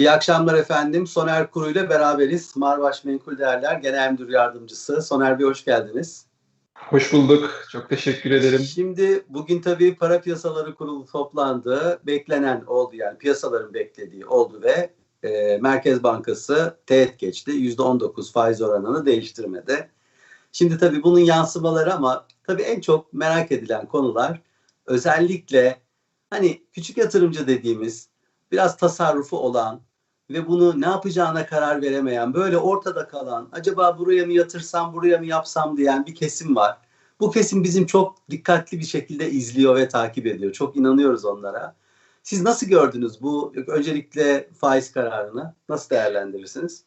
İyi akşamlar efendim. Soner Kuru ile beraberiz. Marbaş Menkul Değerler Genel Müdür Yardımcısı. Soner Bey hoş geldiniz. Hoş bulduk. Çok teşekkür ederim. Şimdi bugün tabii para piyasaları kurulu toplandı. Beklenen oldu yani piyasaların beklediği oldu ve e, Merkez Bankası teğet geçti. %19 faiz oranını değiştirmedi. Şimdi tabii bunun yansımaları ama tabii en çok merak edilen konular özellikle hani küçük yatırımcı dediğimiz biraz tasarrufu olan ve bunu ne yapacağına karar veremeyen, böyle ortada kalan, acaba buraya mı yatırsam, buraya mı yapsam diyen bir kesim var. Bu kesim bizim çok dikkatli bir şekilde izliyor ve takip ediyor. Çok inanıyoruz onlara. Siz nasıl gördünüz bu öncelikle faiz kararını? Nasıl değerlendirirsiniz?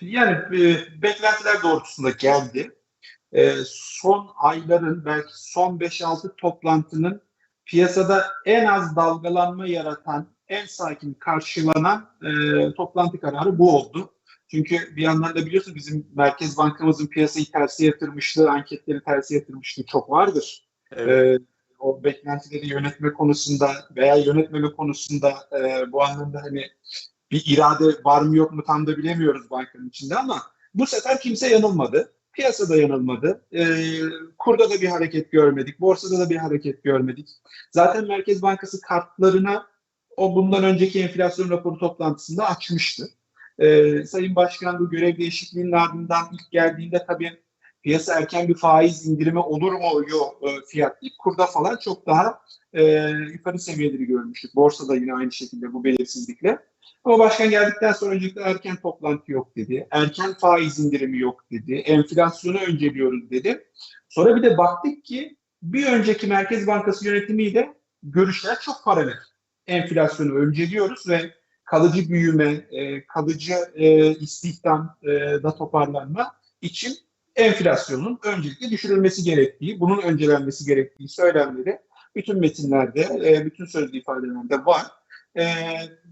Yani e, beklentiler doğrultusunda geldi. E, son ayların belki son 5-6 toplantının piyasada en az dalgalanma yaratan, en sakin karşılanan e, toplantı kararı bu oldu. Çünkü bir yandan da biliyorsun bizim Merkez Bankamızın piyasayı tersi yatırmışlığı, anketleri tersi yatırmışlığı çok vardır. Evet. E, o beklentileri yönetme konusunda veya yönetmeme konusunda e, bu anlamda hani bir irade var mı yok mu tam da bilemiyoruz bankanın içinde ama bu sefer kimse yanılmadı. Piyasada yanılmadı. E, kurda da bir hareket görmedik. Borsada da bir hareket görmedik. Zaten Merkez Bankası kartlarına o bundan önceki enflasyon raporu toplantısında açmıştı. Ee, Sayın Başkan bu görev değişikliğinin ardından ilk geldiğinde tabii piyasa erken bir faiz indirimi olur mu yok e, fiyat ilk kurda falan çok daha e, yukarı seviyeleri görmüştük. Borsada yine aynı şekilde bu belirsizlikle. Ama başkan geldikten sonra öncelikle erken toplantı yok dedi. Erken faiz indirimi yok dedi. Enflasyonu önceliyoruz dedi. Sonra bir de baktık ki bir önceki Merkez Bankası yönetimiyle görüşler çok paralel enflasyonu önceliyoruz ve kalıcı büyüme, e, kalıcı e, e, toparlanma için enflasyonun öncelikle düşürülmesi gerektiği, bunun öncelenmesi gerektiği söylemleri bütün metinlerde, e, bütün sözlü ifadelerde var. E,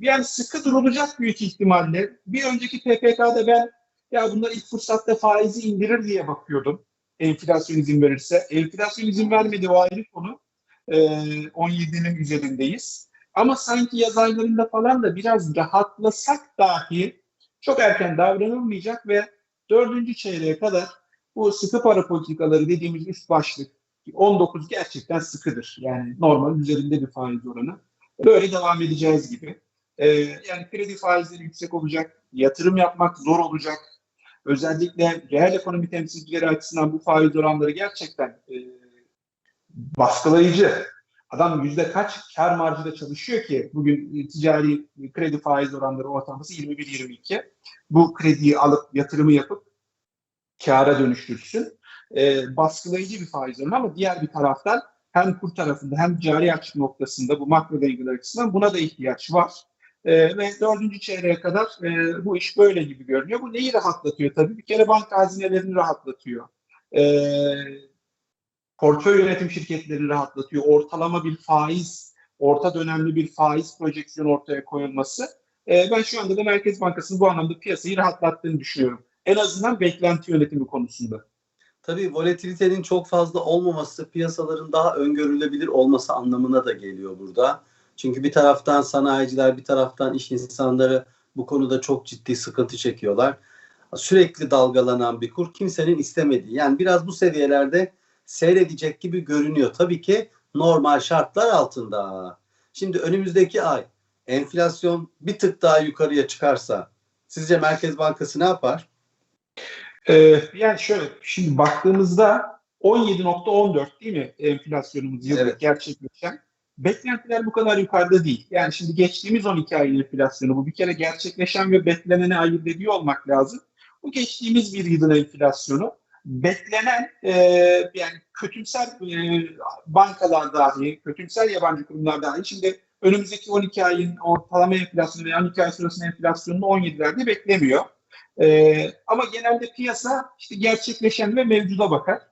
yani sıkı durulacak büyük ihtimalle. Bir önceki PPK'da ben ya bunlar ilk fırsatta faizi indirir diye bakıyordum. Enflasyon izin verirse. Enflasyon izin vermedi o ayrı konu. E, 17'nin üzerindeyiz. Ama sanki yaz aylarında falan da biraz rahatlasak dahi çok erken davranılmayacak ve dördüncü çeyreğe kadar bu sıkı para politikaları dediğimiz üst başlık 19 gerçekten sıkıdır. Yani normal üzerinde bir faiz oranı. Böyle devam edeceğiz gibi. Ee, yani kredi faizleri yüksek olacak, yatırım yapmak zor olacak. Özellikle reel ekonomi temsilcileri açısından bu faiz oranları gerçekten e, baskılayıcı. Adam yüzde kaç kar marjıyla çalışıyor ki bugün ticari kredi faiz oranları ortalaması 21-22. Bu krediyi alıp yatırımı yapıp kâra dönüştürsün. E, baskılayıcı bir faiz oranı ama diğer bir taraftan hem kur tarafında hem cari açık noktasında bu makro dengeler açısından buna da ihtiyaç var. E, ve dördüncü çeyreğe kadar e, bu iş böyle gibi görünüyor. Bu neyi rahatlatıyor tabii? Bir kere banka hazinelerini rahatlatıyor. E, portföy yönetim şirketlerini rahatlatıyor. Ortalama bir faiz, orta dönemli bir faiz projeksiyonu ortaya koyulması. E, ben şu anda da Merkez Bankası'nın bu anlamda piyasayı rahatlattığını düşünüyorum. En azından beklenti yönetimi konusunda. Tabii volatilitenin çok fazla olmaması piyasaların daha öngörülebilir olması anlamına da geliyor burada. Çünkü bir taraftan sanayiciler, bir taraftan iş insanları bu konuda çok ciddi sıkıntı çekiyorlar. Sürekli dalgalanan bir kur kimsenin istemediği. Yani biraz bu seviyelerde seyredecek gibi görünüyor. Tabii ki normal şartlar altında. Şimdi önümüzdeki ay enflasyon bir tık daha yukarıya çıkarsa sizce Merkez Bankası ne yapar? Ee, yani şöyle şimdi baktığımızda 17.14 değil mi enflasyonumuz yıllık evet. gerçekleşen? Beklentiler bu kadar yukarıda değil. Yani şimdi geçtiğimiz 12 ayın enflasyonu bu bir kere gerçekleşen ve bekleneni ayırt ediyor olmak lazım. Bu geçtiğimiz bir yılın enflasyonu beklenen e, yani kötümser e, bankalar dahi, kötümser yabancı kurumlar dahi şimdi önümüzdeki 12 ayın ortalama enflasyonu veya 12 ay sonrasının enflasyonunu 17'lerde beklemiyor. E, ama genelde piyasa işte gerçekleşen ve mevcuda bakar.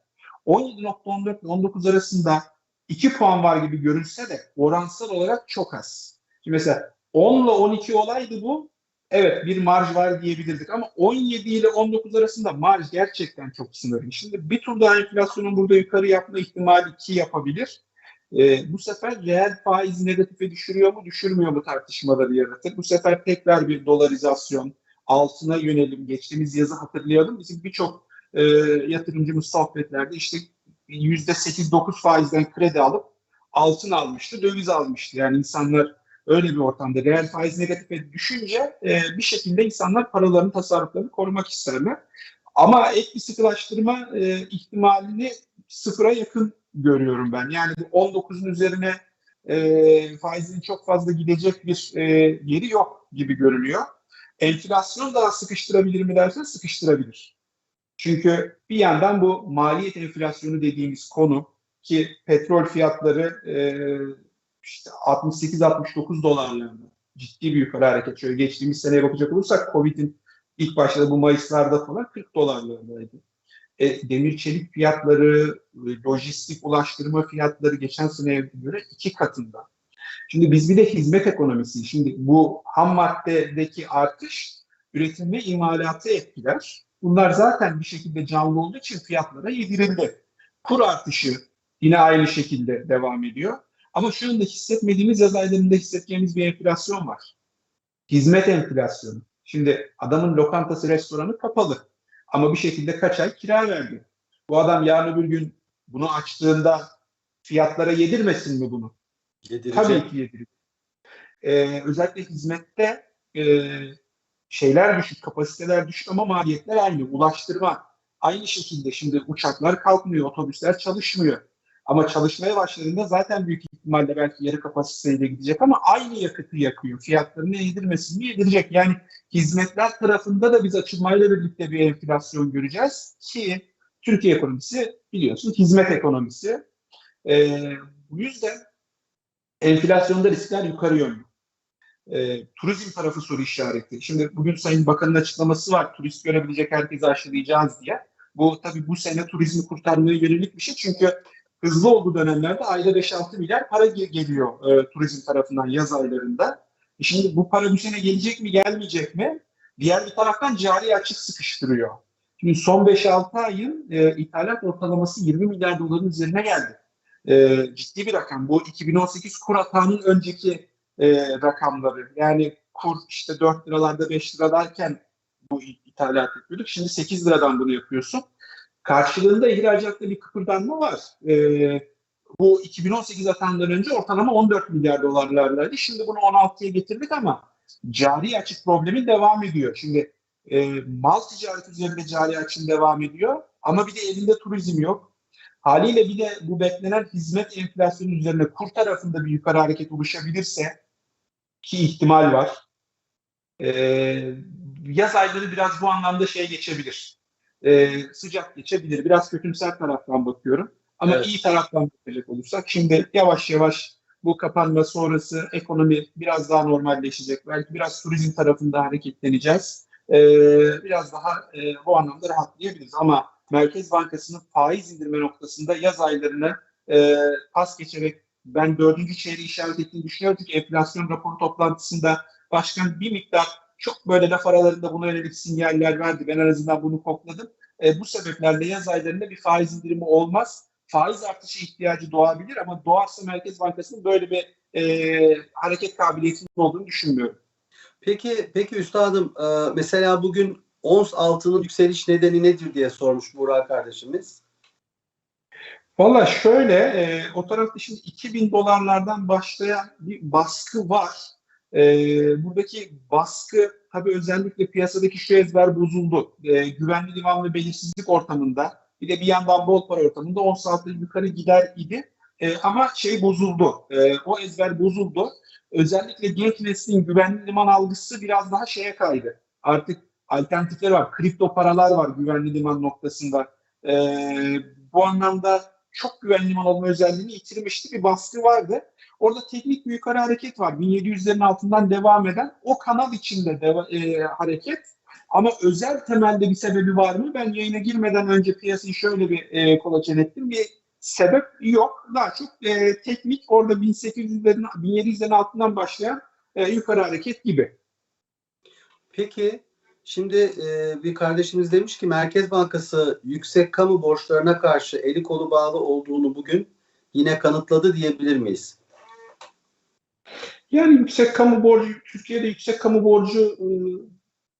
17.14 ile 19 arasında 2 puan var gibi görünse de oransal olarak çok az. Şimdi mesela 10 ile 12 olaydı bu evet bir marj var diyebilirdik ama 17 ile 19 arasında marj gerçekten çok sınırlı. Şimdi bir tur daha enflasyonun burada yukarı yapma ihtimali 2 yapabilir. E, bu sefer reel faiz negatife düşürüyor mu düşürmüyor mu tartışmaları yaratır. Bu sefer tekrar bir dolarizasyon altına yönelim. Geçtiğimiz yazı hatırlayalım. Bizim birçok e, yatırımcımız sohbetlerde işte %8-9 faizden kredi alıp altın almıştı, döviz almıştı. Yani insanlar öyle bir ortamda reel faiz negatife düşünce e, bir şekilde insanlar paralarını, tasarruflarını korumak isterler. Ama ek bir sıkılaştırma e, ihtimalini sıfıra yakın görüyorum ben. Yani bu 19'un üzerine e, faizin çok fazla gidecek bir e, yeri yok gibi görünüyor. Enflasyon daha sıkıştırabilir mi dersen sıkıştırabilir. Çünkü bir yandan bu maliyet enflasyonu dediğimiz konu ki petrol fiyatları e, işte 68-69 dolarlarında ciddi bir yukarı hareket. Şöyle geçtiğimiz seneye bakacak olursak Covid'in ilk başladığı bu Mayıslarda falan 40 dolarlarındaydı. E, demir çelik fiyatları, lojistik ulaştırma fiyatları geçen seneye göre iki katında. Şimdi biz bir de hizmet ekonomisi. Şimdi bu ham maddedeki artış üretim ve imalatı etkiler. Bunlar zaten bir şekilde canlı olduğu için fiyatlara yedirildi. Kur artışı yine aynı şekilde devam ediyor. Ama şu anda hissetmediğimiz yaz aylarında hissedeceğimiz bir enflasyon var. Hizmet enflasyonu. Şimdi adamın lokantası, restoranı kapalı. Ama bir şekilde kaç ay kira verdi. Bu adam yarın öbür gün bunu açtığında fiyatlara yedirmesin mi bunu? Yedirecek. Tabii ki yedirecek. Ee, özellikle hizmette e, şeyler düşük, kapasiteler düşük ama maliyetler aynı. Ulaştırma aynı şekilde. Şimdi uçaklar kalkmıyor, otobüsler çalışmıyor. Ama çalışmaya başladığında zaten büyük ihtimalle belki yarı kapasiteyle gidecek ama aynı yakıtı yakıyor. Fiyatlarını yedirmesin mi yedirecek. Yani hizmetler tarafında da biz açılmayla birlikte bir enflasyon göreceğiz ki Türkiye ekonomisi biliyorsun hizmet ekonomisi. Ee, bu yüzden enflasyonda riskler yukarı yönlü. Ee, turizm tarafı soru işareti. Şimdi bugün Sayın Bakan'ın açıklaması var. Turist görebilecek herkesi aşılayacağız diye. Bu tabii bu sene turizmi kurtarmaya yönelik bir şey. Çünkü hızlı olduğu dönemlerde ayda 5-6 milyar para geliyor e, turizm tarafından yaz aylarında. E şimdi bu para bu sene gelecek mi gelmeyecek mi? Diğer bir taraftan cari açık sıkıştırıyor. Şimdi son 5-6 ayın e, ithalat ortalaması 20 milyar doların üzerine geldi. E, ciddi bir rakam. Bu 2018 kur hatağının önceki e, rakamları. Yani kur işte 4 liralarda 5 liralarken bu ithalat yapıyorduk. Şimdi 8 liradan bunu yapıyorsun. Karşılığında ihracatta bir kıpırdanma var. Ee, bu 2018 atandan önce ortalama 14 milyar dolarlardaydı. Şimdi bunu 16'ya getirdik ama cari açık problemin devam ediyor. Şimdi e, mal ticaret üzerinde cari açığın devam ediyor ama bir de elinde turizm yok. Haliyle bir de bu beklenen hizmet enflasyonu üzerine kur tarafında bir yukarı hareket oluşabilirse ki ihtimal var. E, yaz ayları biraz bu anlamda şey geçebilir e, sıcak geçebilir. Biraz kötümser taraftan bakıyorum. Ama Evet. iyi taraftan bakacak olursak şimdi yavaş yavaş bu kapanma sonrası ekonomi biraz daha normalleşecek. Belki biraz turizm tarafında hareketleneceğiz. E, biraz daha e, bu anlamda rahatlayabiliriz. Ama Merkez Bankası'nın faiz indirme noktasında yaz aylarını e, pas geçerek ben dördüncü çeyreği işaret ettiğini düşünüyorum. Çünkü enflasyon raporu toplantısında başkan bir miktar çok böyle laf aralarında buna yönelik sinyaller verdi. Ben en azından bunu kokladım. E, bu sebeplerle yaz aylarında bir faiz indirimi olmaz. Faiz artışı ihtiyacı doğabilir ama doğarsa Merkez Bankası'nın böyle bir e, hareket kabiliyetinin olduğunu düşünmüyorum. Peki, peki üstadım e, mesela bugün ons altının yükseliş nedeni nedir diye sormuş Burak kardeşimiz. Valla şöyle e, o tarafta şimdi 2000 dolarlardan başlayan bir baskı var. E, buradaki baskı tabii özellikle piyasadaki şu ezber bozuldu. E, güvenli liman ve belirsizlik ortamında bir de bir yandan bol para ortamında 10 saatte yukarı gider idi. E, ama şey bozuldu. E, o ezber bozuldu. Özellikle genç neslin güvenli liman algısı biraz daha şeye kaydı. Artık alternatifler var. Kripto paralar var güvenli liman noktasında. E, bu anlamda çok güvenli liman olma özelliğini yitirmişti. Bir baskı vardı. Orada teknik bir yukarı hareket var. 1700'lerin altından devam eden o kanal içinde deva- e, hareket. Ama özel temelde bir sebebi var mı? Ben yayına girmeden önce piyasayı şöyle bir e, kolaçan ettim. Bir sebep yok. Daha çok e, teknik orada 1800'lerin 1700'lerin altından başlayan e, yukarı hareket gibi. Peki şimdi e, bir kardeşimiz demiş ki Merkez Bankası yüksek kamu borçlarına karşı eli kolu bağlı olduğunu bugün yine kanıtladı diyebilir miyiz? Yani yüksek kamu borcu, Türkiye'de yüksek kamu borcu e,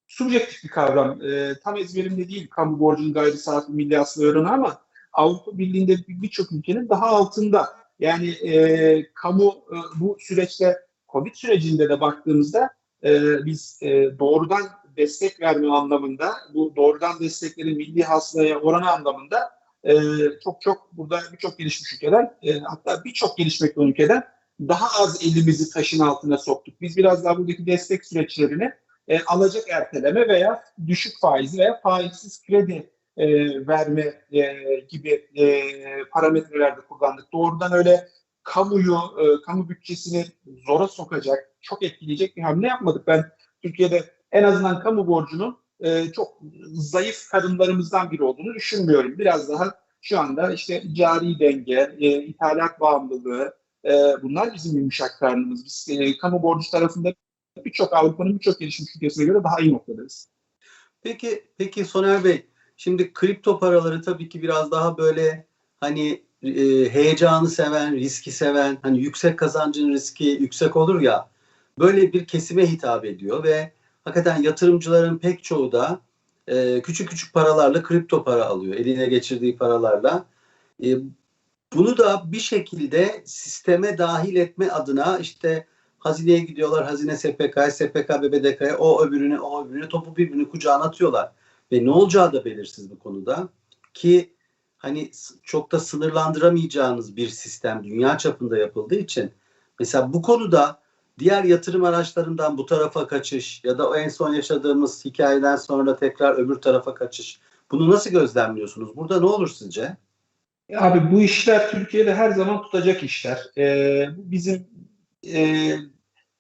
subjektif bir kavram. E, tam ezberimde değil kamu borcunun gayri saati milli hasıla oranı ama Avrupa Birliği'nde birçok ülkenin daha altında. Yani e, kamu e, bu süreçte Covid sürecinde de baktığımızda e, biz e, doğrudan destek verme anlamında, bu doğrudan desteklerin milli hasılaya oranı anlamında e, çok çok burada birçok gelişmiş ülkeden, e, hatta birçok gelişmekte ülkeden daha az elimizi taşın altına soktuk. Biz biraz daha buradaki destek süreçlerini e, alacak erteleme veya düşük faizli veya faizsiz kredi e, verme e, gibi e, parametrelerde kullandık. Doğrudan öyle kamuyu, e, kamu bütçesini zora sokacak, çok etkileyecek bir hamle yapmadık. Ben Türkiye'de en azından kamu borcunun e, çok zayıf kadınlarımızdan biri olduğunu düşünmüyorum. Biraz daha şu anda işte cari denge, e, ithalat bağımlılığı, e, bunlar bizim yumuşak karnımız. Biz e, kamu borcu tarafında birçok Avrupa'nın birçok gelişmiş ülkesine göre daha iyi noktadayız. Peki, peki Soner Bey, şimdi kripto paraları tabii ki biraz daha böyle hani e, heyecanı seven, riski seven, hani yüksek kazancın riski yüksek olur ya, böyle bir kesime hitap ediyor ve hakikaten yatırımcıların pek çoğu da e, küçük küçük paralarla kripto para alıyor, eline geçirdiği paralarla. E, bunu da bir şekilde sisteme dahil etme adına işte hazineye gidiyorlar, hazine SPK, SPK BBDK'ya, o öbürüne, o öbürüne topu birbirine kucağına atıyorlar. Ve ne olacağı da belirsiz bu konuda. Ki hani çok da sınırlandıramayacağınız bir sistem dünya çapında yapıldığı için mesela bu konuda diğer yatırım araçlarından bu tarafa kaçış ya da en son yaşadığımız hikayeden sonra tekrar öbür tarafa kaçış bunu nasıl gözlemliyorsunuz? Burada ne olur sizce? Abi bu işler Türkiye'de her zaman tutacak işler. Ee, bizim e,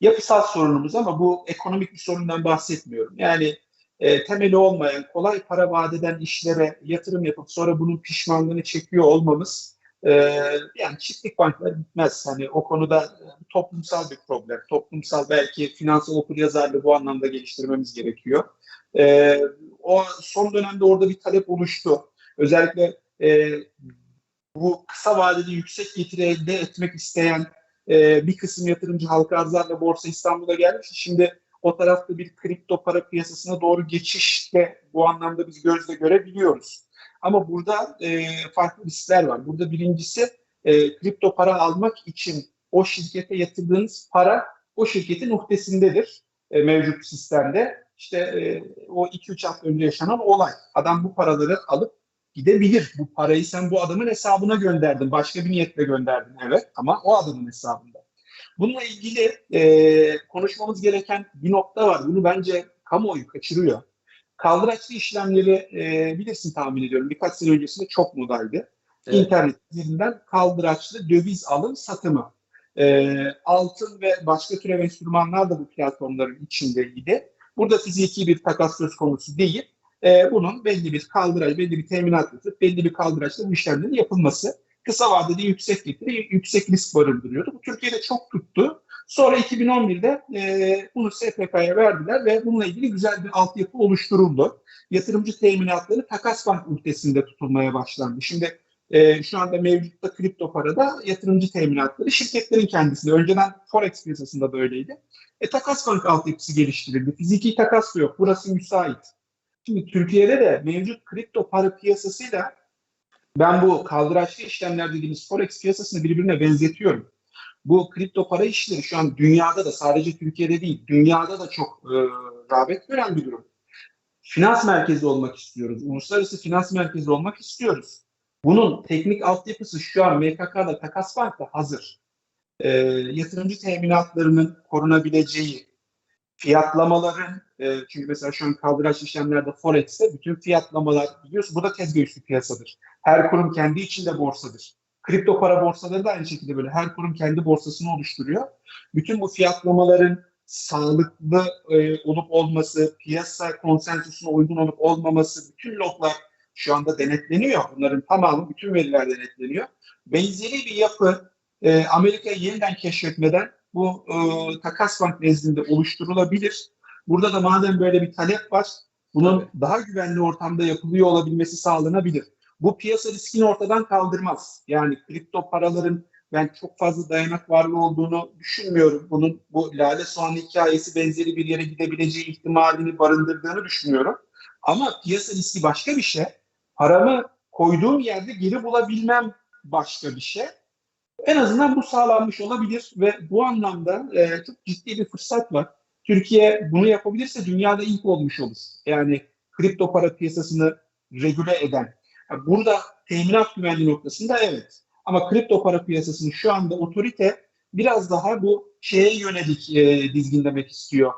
yapısal sorunumuz ama bu ekonomik bir sorundan bahsetmiyorum. Yani e, temeli olmayan, kolay para vadeden işlere yatırım yapıp sonra bunun pişmanlığını çekiyor olmamız e, yani çiftlik banklar bitmez. Hani o konuda toplumsal bir problem. Toplumsal belki finansal okuryazarlığı bu anlamda geliştirmemiz gerekiyor. E, o son dönemde orada bir talep oluştu. Özellikle e, bu kısa vadeli yüksek getiri elde etmek isteyen e, bir kısım yatırımcı halka arzlarla Borsa İstanbul'a gelmiş. Şimdi o tarafta bir kripto para piyasasına doğru geçiş de bu anlamda biz gözle görebiliyoruz. Ama burada e, farklı riskler var. Burada birincisi e, kripto para almak için o şirkete yatırdığınız para o şirketin uhdesindedir e, mevcut sistemde. İşte e, o 2-3 hafta önce yaşanan olay. Adam bu paraları alıp gidebilir. Bu parayı sen bu adamın hesabına gönderdin. Başka bir niyetle gönderdin evet ama o adamın hesabında. Bununla ilgili e, konuşmamız gereken bir nokta var. Bunu bence kamuoyu kaçırıyor. Kaldıraçlı işlemleri e, bilirsin tahmin ediyorum. Birkaç sene öncesinde çok modaydı. Evet. İnternet üzerinden kaldıraçlı döviz alım satımı. E, altın ve başka türev enstrümanlar da bu platformların içindeydi. Burada fiziki bir takas söz konusu değil e, bunun belli bir kaldıraç, belli bir teminat yatıp belli bir kaldıraçla bu işlemlerin yapılması kısa vadede yüksek getiri, yüksek risk barındırıyordu. Bu Türkiye'de çok tuttu. Sonra 2011'de e, bunu SPK'ya verdiler ve bununla ilgili güzel bir altyapı oluşturuldu. Yatırımcı teminatları takas bank ülkesinde tutulmaya başlandı. Şimdi e, şu anda mevcutta kripto parada yatırımcı teminatları şirketlerin kendisinde. Önceden Forex piyasasında böyleydi. E, takas bank altyapısı geliştirildi. Fiziki takas yok. Burası müsait. Şimdi Türkiye'de de mevcut kripto para piyasasıyla ben bu kaldıraçlı işlemler dediğimiz forex piyasasını birbirine benzetiyorum. Bu kripto para işleri şu an dünyada da sadece Türkiye'de değil, dünyada da çok e, rağbet gören bir durum. Finans merkezi olmak istiyoruz. Uluslararası finans merkezi olmak istiyoruz. Bunun teknik altyapısı şu an MKK'da, Takas Bank'ta hazır. E, yatırımcı teminatlarının korunabileceği, fiyatlamaların e, çünkü mesela şu an kaldıraç işlemlerde Forex'te bütün fiyatlamalar biliyorsun bu da tezgah üstü piyasadır. Her kurum kendi içinde borsadır. Kripto para borsaları da aynı şekilde böyle her kurum kendi borsasını oluşturuyor. Bütün bu fiyatlamaların sağlıklı e, olup olması, piyasa konsensusuna uygun olup olmaması, bütün loglar şu anda denetleniyor. Bunların tamamı, bütün veriler denetleniyor. Benzeri bir yapı e, Amerika'yı yeniden keşfetmeden bu e, takas bank nezdinde oluşturulabilir. Burada da madem böyle bir talep var, bunun daha güvenli ortamda yapılıyor olabilmesi sağlanabilir. bu piyasa riskini ortadan kaldırmaz. Yani kripto paraların ben çok fazla dayanak varlığı olduğunu düşünmüyorum. Bunun bu lale soğan hikayesi benzeri bir yere gidebileceği ihtimalini barındırdığını düşünüyorum. Ama piyasa riski başka bir şey. Paramı koyduğum yerde geri bulabilmem başka bir şey. En azından bu sağlanmış olabilir ve bu anlamda e, çok ciddi bir fırsat var. Türkiye bunu yapabilirse dünyada ilk olmuş olur. Yani kripto para piyasasını regüle eden. Burada teminat güvenliği noktasında evet. Ama kripto para piyasasının şu anda otorite biraz daha bu şeye yönelik e, dizginlemek istiyor.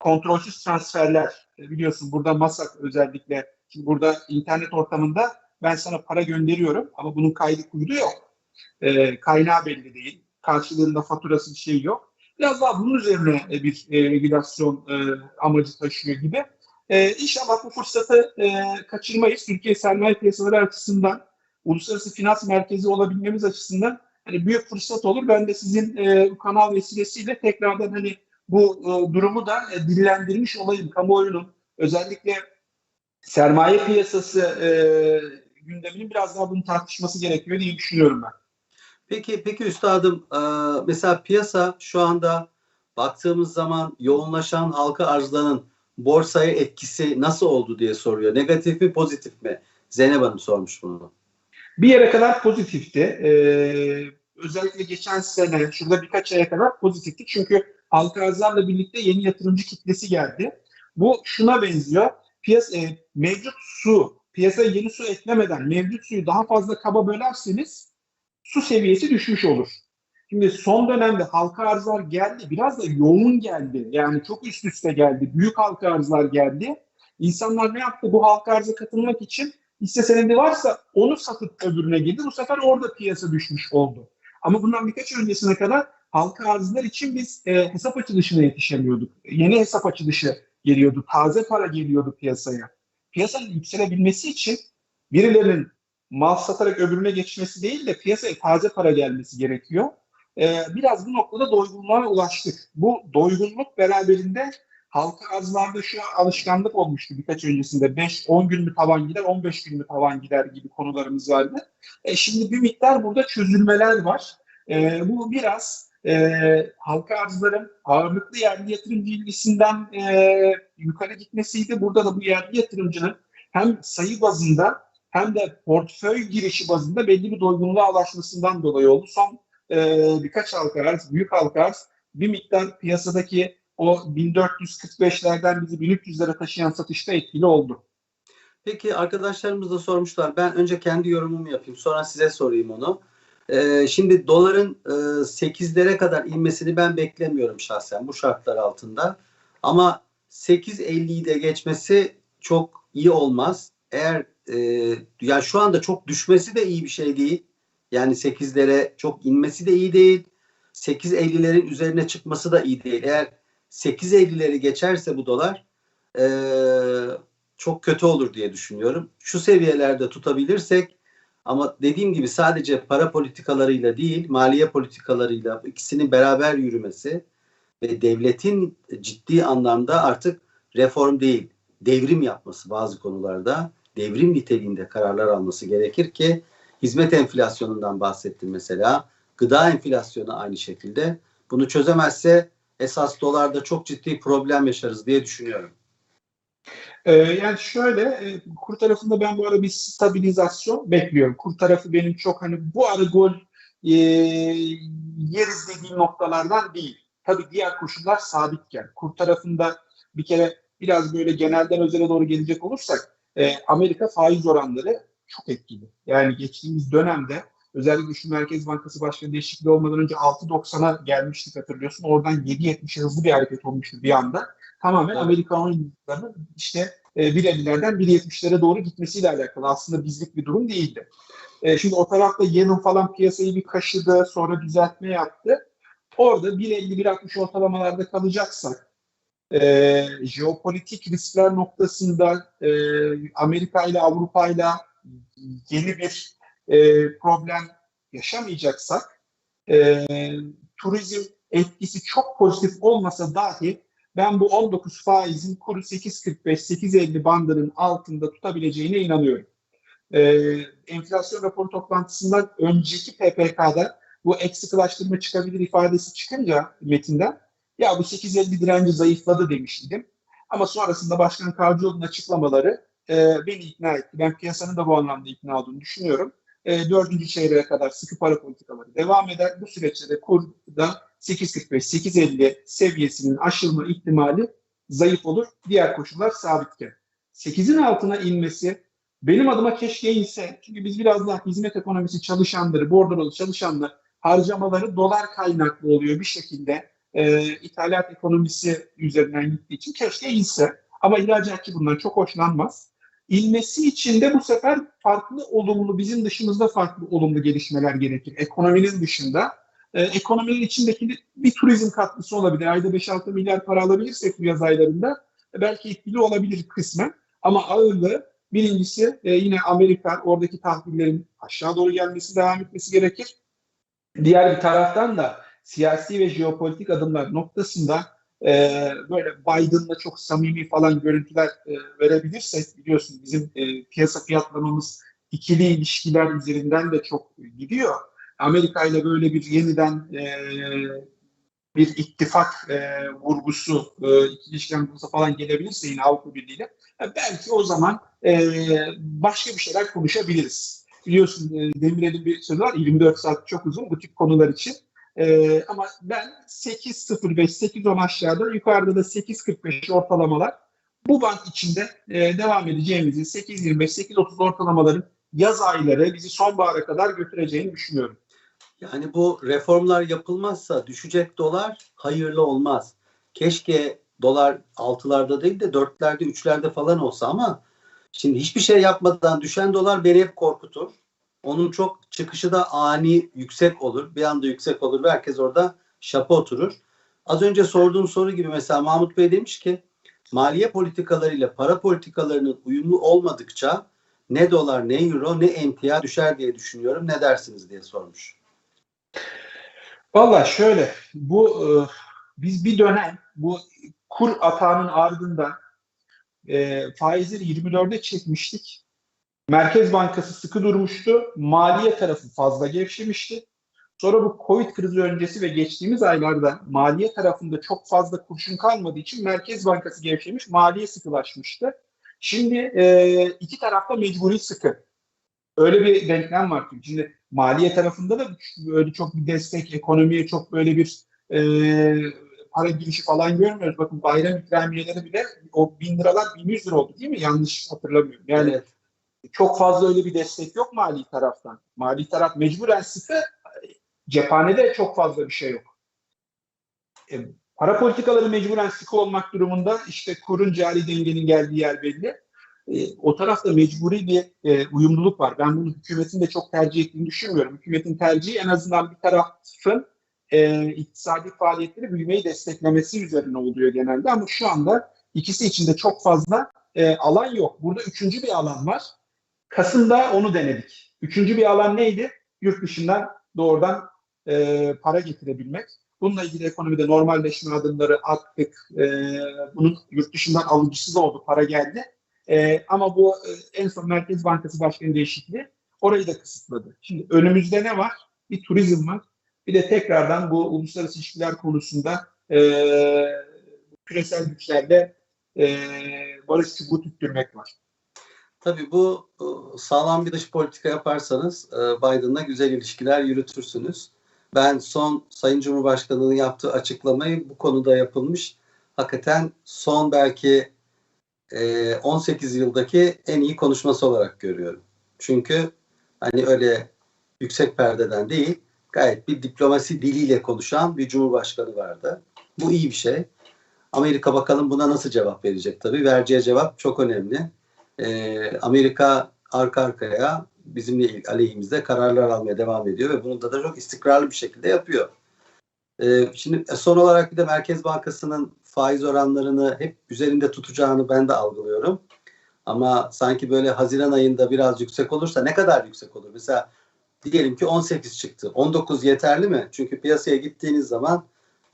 Kontrolsüz transferler e, biliyorsun burada Masak özellikle şimdi burada internet ortamında ben sana para gönderiyorum ama bunun kaydı kuydu yok. E, kaynağı belli değil. Karşılığında faturası bir şey yok. Biraz daha bunun üzerine e, bir e, regülasyon e, amacı taşıyor gibi. E, inşallah bu fırsatı e, kaçırmayız. Türkiye sermaye piyasaları açısından, uluslararası finans merkezi olabilmemiz açısından hani büyük fırsat olur. Ben de sizin e, kanal vesilesiyle tekrardan hani bu e, durumu da e, dillendirmiş olayım. Kamuoyunun özellikle sermaye piyasası e, gündeminin biraz daha bunu tartışması gerekiyor diye düşünüyorum ben. Peki peki üstadım e, mesela piyasa şu anda baktığımız zaman yoğunlaşan halka arzlarının borsaya etkisi nasıl oldu diye soruyor. Negatif mi pozitif mi? Zeynep Hanım sormuş bunu. Bir yere kadar pozitifti. Ee, özellikle geçen sene şurada birkaç aya kadar pozitifti. Çünkü halka arzlarla birlikte yeni yatırımcı kitlesi geldi. Bu şuna benziyor. Piyasa, e, mevcut su, piyasaya yeni su eklemeden mevcut suyu daha fazla kaba bölerseniz su seviyesi düşmüş olur. Şimdi son dönemde halka arzlar geldi. Biraz da yoğun geldi. Yani çok üst üste geldi. Büyük halka arzlar geldi. İnsanlar ne yaptı? Bu halka arza katılmak için hisse senedi varsa onu satıp öbürüne girdi. Bu sefer orada piyasa düşmüş oldu. Ama bundan birkaç öncesine kadar halka arzlar için biz e, hesap açılışına yetişemiyorduk. Yeni hesap açılışı geliyordu. Taze para geliyordu piyasaya. Piyasanın yükselebilmesi için birilerinin mal satarak öbürüne geçmesi değil de piyasaya taze para gelmesi gerekiyor. Ee, biraz bu noktada doygunluğa ulaştık. Bu doygunluk beraberinde halka arzlarda şu alışkanlık olmuştu birkaç öncesinde. 5-10 gün mü tavan gider, 15 gün mü tavan gider gibi konularımız vardı. E, şimdi bir miktar burada çözülmeler var. E, bu biraz e, halka arzların ağırlıklı yerli yatırımcı ilgisinden e, yukarı gitmesiydi. Burada da bu yerli yatırımcının hem sayı bazında hem de portföy girişi bazında belli bir doygunluğa ulaşmasından dolayı oldu. Son e, birkaç halka arz, büyük halka arz bir miktar piyasadaki o 1445'lerden bizi 1300'lere taşıyan satışta etkili oldu. Peki arkadaşlarımız da sormuşlar. Ben önce kendi yorumumu yapayım. Sonra size sorayım onu. Ee, şimdi doların e, 8'lere kadar inmesini ben beklemiyorum şahsen bu şartlar altında. Ama 8.50'yi de geçmesi çok iyi olmaz. Eğer e, ya şu anda çok düşmesi de iyi bir şey değil. Yani 8'lere çok inmesi de iyi değil. 8.50'lerin üzerine çıkması da iyi değil. Eğer 8.50'leri geçerse bu dolar e, çok kötü olur diye düşünüyorum. Şu seviyelerde tutabilirsek ama dediğim gibi sadece para politikalarıyla değil, maliye politikalarıyla ikisinin beraber yürümesi ve devletin ciddi anlamda artık reform değil, devrim yapması bazı konularda, devrim niteliğinde kararlar alması gerekir ki hizmet enflasyonundan bahsettim mesela. Gıda enflasyonu aynı şekilde. Bunu çözemezse esas dolarda çok ciddi problem yaşarız diye düşünüyorum. Ee, yani şöyle e, kur tarafında ben bu ara bir stabilizasyon bekliyorum. Kur tarafı benim çok hani bu ara gol e, yeriz dediğim noktalardan değil. Tabii diğer koşullar sabitken. Kur tarafında bir kere biraz böyle genelden özele doğru gelecek olursak e, Amerika faiz oranları çok etkili. Yani geçtiğimiz dönemde özellikle şu Merkez Bankası Başkanı değişikliği olmadan önce 6.90'a gelmiştik hatırlıyorsun. Oradan 7.70'e hızlı bir hareket olmuştu bir anda. Tamamen Amerika oyuncularının işte e, 1.50'lerden 1.70'lere doğru gitmesiyle alakalı. Aslında bizlik bir durum değildi. E, şimdi o tarafta Yenin falan piyasayı bir kaşıdı, sonra düzeltme yaptı. Orada 1.50-1.60 ortalamalarda kalacaksak e, jeopolitik riskler noktasında e, Amerika ile Avrupa ile yeni bir e, problem yaşamayacaksak e, turizm etkisi çok pozitif olmasa dahi ben bu 19 faizin kuru 8.45-8.50 bandının altında tutabileceğine inanıyorum. e, enflasyon raporu toplantısından önceki PPK'da bu ek sıkılaştırma çıkabilir ifadesi çıkınca metinden ya bu 8.50 direnci zayıfladı demiştim. Ama sonrasında Başkan Kavcıoğlu'nun açıklamaları e, beni ikna etti. Ben piyasanın da bu anlamda ikna olduğunu düşünüyorum. E, dördüncü çeyreğe kadar sıkı para politikaları devam eder. Bu süreçte de kurda 8.45-8.50 seviyesinin aşılma ihtimali zayıf olur. Diğer koşullar sabitken. 8'in altına inmesi benim adıma keşke inse. Çünkü biz biraz daha hizmet ekonomisi çalışanları, bordrolu çalışanlar harcamaları dolar kaynaklı oluyor bir şekilde. E, ithalat ekonomisi üzerinden gittiği için keşke inse. Ama ihracatçı bundan çok hoşlanmaz. İlmesi için de bu sefer farklı olumlu, bizim dışımızda farklı olumlu gelişmeler gerekir. Ekonominin dışında. E, ekonominin içindeki bir turizm katkısı olabilir. Ayda 5-6 milyar para alabilirsek bu yaz aylarında e, belki etkili olabilir kısmen. Ama ağırlığı birincisi e, yine Amerika oradaki tahvillerin aşağı doğru gelmesi devam etmesi gerekir. Diğer bir taraftan da siyasi ve jeopolitik adımlar noktasında e, böyle Biden'la çok samimi falan görüntüler e, verebilirsek biliyorsun bizim e, piyasa fiyatlamamız ikili ilişkiler üzerinden de çok gidiyor. Amerika ile böyle bir yeniden e, bir ittifak e, vurgusu, e, ikili ilişkiler vurgusu falan gelebilirse yine Avrupa Birliği ile belki o zaman e, başka bir şeyler konuşabiliriz. Biliyorsun e, Demirel'in bir sözü var 24 saat çok uzun bu tip konular için. Ee, ama ben 8.05, 8.10 aşağıda, yukarıda da 8.45 ortalamalar bu band içinde e, devam edeceğimizi, 8.25, 8.30 ortalamaların yaz ayları bizi sonbahara kadar götüreceğini düşünüyorum. Yani bu reformlar yapılmazsa düşecek dolar hayırlı olmaz. Keşke dolar altılarda değil de dörtlerde, üçlerde falan olsa ama şimdi hiçbir şey yapmadan düşen dolar beni hep korkutur. Onun çok çıkışı da ani yüksek olur. Bir anda yüksek olur ve herkes orada şapa oturur. Az önce sorduğum soru gibi mesela Mahmut Bey demiş ki maliye politikalarıyla para politikalarının uyumlu olmadıkça ne dolar ne euro ne emtia düşer diye düşünüyorum. Ne dersiniz diye sormuş. Valla şöyle bu e, biz bir dönem bu kur atağının ardından e, faizleri 24'e çekmiştik. Merkez Bankası sıkı durmuştu. Maliye tarafı fazla gevşemişti. Sonra bu Covid krizi öncesi ve geçtiğimiz aylarda maliye tarafında çok fazla kurşun kalmadığı için Merkez Bankası gevşemiş, maliye sıkılaşmıştı. Şimdi e, iki tarafta mecburi sıkı. Öyle bir denklem var. Şimdi maliye tarafında da öyle çok bir destek, ekonomiye çok böyle bir e, para girişi falan görmüyoruz. Bakın bayram ikramiyeleri bile o bin liralar bin yüz lira oldu değil mi? Yanlış hatırlamıyorum. Yani evet çok fazla öyle bir destek yok mali taraftan. Mali taraf mecburen sıkı, cephanede çok fazla bir şey yok. E, para politikaları mecburen sıkı olmak durumunda işte kurun cari dengenin geldiği yer belli. E, o tarafta mecburi bir e, uyumluluk var. Ben bunu hükümetin de çok tercih ettiğini düşünmüyorum. Hükümetin tercihi en azından bir tarafın e, iktisadi faaliyetleri büyümeyi desteklemesi üzerine oluyor genelde. Ama şu anda ikisi içinde çok fazla e, alan yok. Burada üçüncü bir alan var. Kasım'da onu denedik. Üçüncü bir alan neydi? Yurt dışından doğrudan e, para getirebilmek. Bununla ilgili ekonomide normalleşme adımları attık. E, bunun yurt dışından alıcısı da oldu, para geldi. E, ama bu e, en son Merkez Bankası Başkanı değişikliği orayı da kısıtladı. Şimdi önümüzde ne var? Bir turizm var. Bir de tekrardan bu uluslararası ilişkiler konusunda e, küresel güçlerle e, barış çubuğu tüttürmek var. Tabii bu sağlam bir dış politika yaparsanız e, Biden'la güzel ilişkiler yürütürsünüz. Ben son Sayın Cumhurbaşkanı'nın yaptığı açıklamayı bu konuda yapılmış. Hakikaten son belki 18 e, yıldaki en iyi konuşması olarak görüyorum. Çünkü hani öyle yüksek perdeden değil, gayet bir diplomasi diliyle konuşan bir cumhurbaşkanı vardı. Bu iyi bir şey. Amerika bakalım buna nasıl cevap verecek tabii. Vereceği cevap çok önemli e, Amerika arka arkaya bizimle aleyhimizde kararlar almaya devam ediyor ve bunu da, da çok istikrarlı bir şekilde yapıyor. E, şimdi son olarak bir de Merkez Bankası'nın faiz oranlarını hep üzerinde tutacağını ben de algılıyorum. Ama sanki böyle Haziran ayında biraz yüksek olursa ne kadar yüksek olur? Mesela diyelim ki 18 çıktı. 19 yeterli mi? Çünkü piyasaya gittiğiniz zaman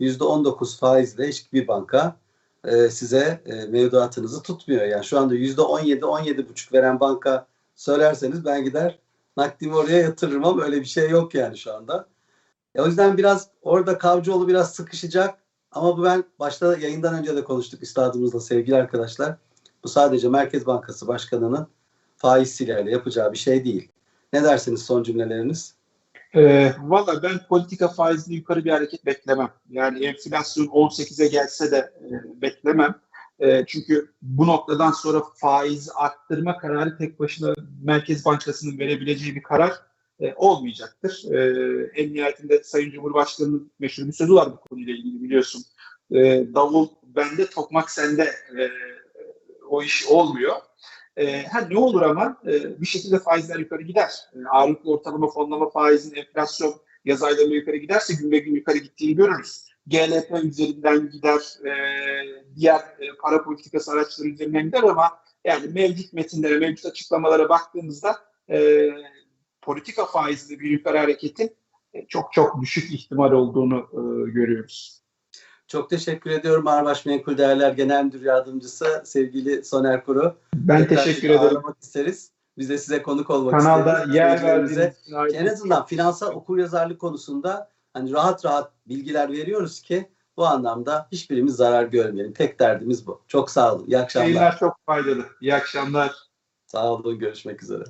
%19 faizle hiçbir banka e, size e, mevduatınızı tutmuyor. Yani şu anda yüzde 17 17 buçuk veren banka söylerseniz ben gider nakdimi oraya yatırırım ama öyle bir şey yok yani şu anda. E, o yüzden biraz orada Kavcıoğlu biraz sıkışacak ama bu ben başta yayından önce de konuştuk üstadımızla sevgili arkadaşlar. Bu sadece Merkez Bankası Başkanı'nın faiz silahıyla yapacağı bir şey değil. Ne dersiniz son cümleleriniz? E, Valla ben politika faizli yukarı bir hareket beklemem. Yani enflasyon 18'e gelse de e, beklemem. E, çünkü bu noktadan sonra faiz arttırma kararı tek başına Merkez Bankası'nın verebileceği bir karar e, olmayacaktır. E, en nihayetinde Sayın Cumhurbaşkanı'nın meşhur bir sözü var bu konuyla ilgili biliyorsun. E, davul bende, tokmak sende e, o iş olmuyor. E, ha ne olur ama e, bir şekilde faizler yukarı gider. E, ağırlıklı ortalama fonlama faizin enflasyon yaz aylarında yukarı giderse gün be gün yukarı gittiğini görürüz. GLP üzerinden gider, e, diğer e, para politikası araçları üzerinden gider ama yani mevcut metinlere, mevcut açıklamalara baktığımızda e, politika faizli bir yukarı hareketin e, çok çok düşük ihtimal olduğunu e, görüyoruz. Çok teşekkür ediyorum Marbaş Menkul Değerler Genel Müdür Yardımcısı sevgili Soner Kuru. Ben Tekrar teşekkür ederim. isteriz. Biz de size konuk olmak Kanalda isteriz. yer verdiğiniz En azından finansal okuryazarlık konusunda hani rahat rahat bilgiler veriyoruz ki bu anlamda hiçbirimiz zarar görmeyelim. Tek derdimiz bu. Çok sağ olun. İyi akşamlar. yayınlar çok faydalı. İyi akşamlar. Sağ olun. Görüşmek üzere.